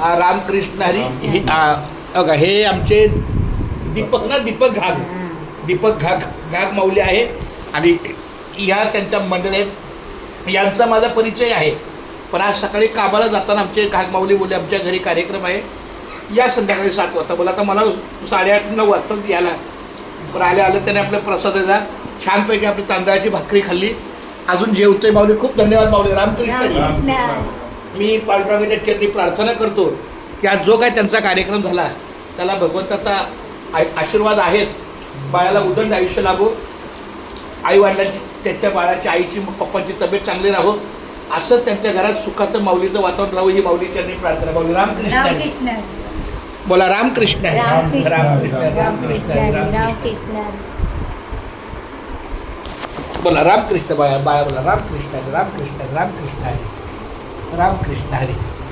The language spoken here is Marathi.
आ, रामकृष्ण हरी हे आ, बघा हे आमचे दीपक ना दीपक घाग. दीपक घाग घाग माऊली आहे. आणि या त्यांच्या मंडळी आहेत यांचा माझा परिचय आहे. पण आज सकाळी कामाला जाताना आमचे घाग माऊली बोलले आमच्या घरी कार्यक्रम आहे. या संध्याकाळी सात वाजता बोला. आता मला साडेआठ नऊ वाजता यायला. पण आले आलं त्याने आपल्या प्रसादाला छानपैकी आपली तांदळाची भाकरी खाल्ली. अजून जेवतोय माऊली. खूप धन्यवाद माऊली. रामकृष्ण. मी पांडुरंगाच्या चरणी प्रार्थना करतो की आज जो काय त्यांचा कार्यक्रम झाला त्याला भगवंताचा आय- आशीर्वाद आहेच. बाळाला उदंड आयुष्य लाभो. आई वडिलांची त्याच्या बाळाची आईची पप्पांची तब्येत चांगली राहो. असं त्यांच्या घरात सुखाचं माऊलीचं वातावरण राहू ही माऊली त्यांनी प्रार्थना माऊली रामकृष्ण. बोला रामकृष्ण. रामकृष्ण. रामकृष्ण. रामकृष्ण. बोला रामकृष्ण बाया बाया बोला रामकृष्ण रामकृष्ण रामकृष्ण. रामकृष्ण हरी.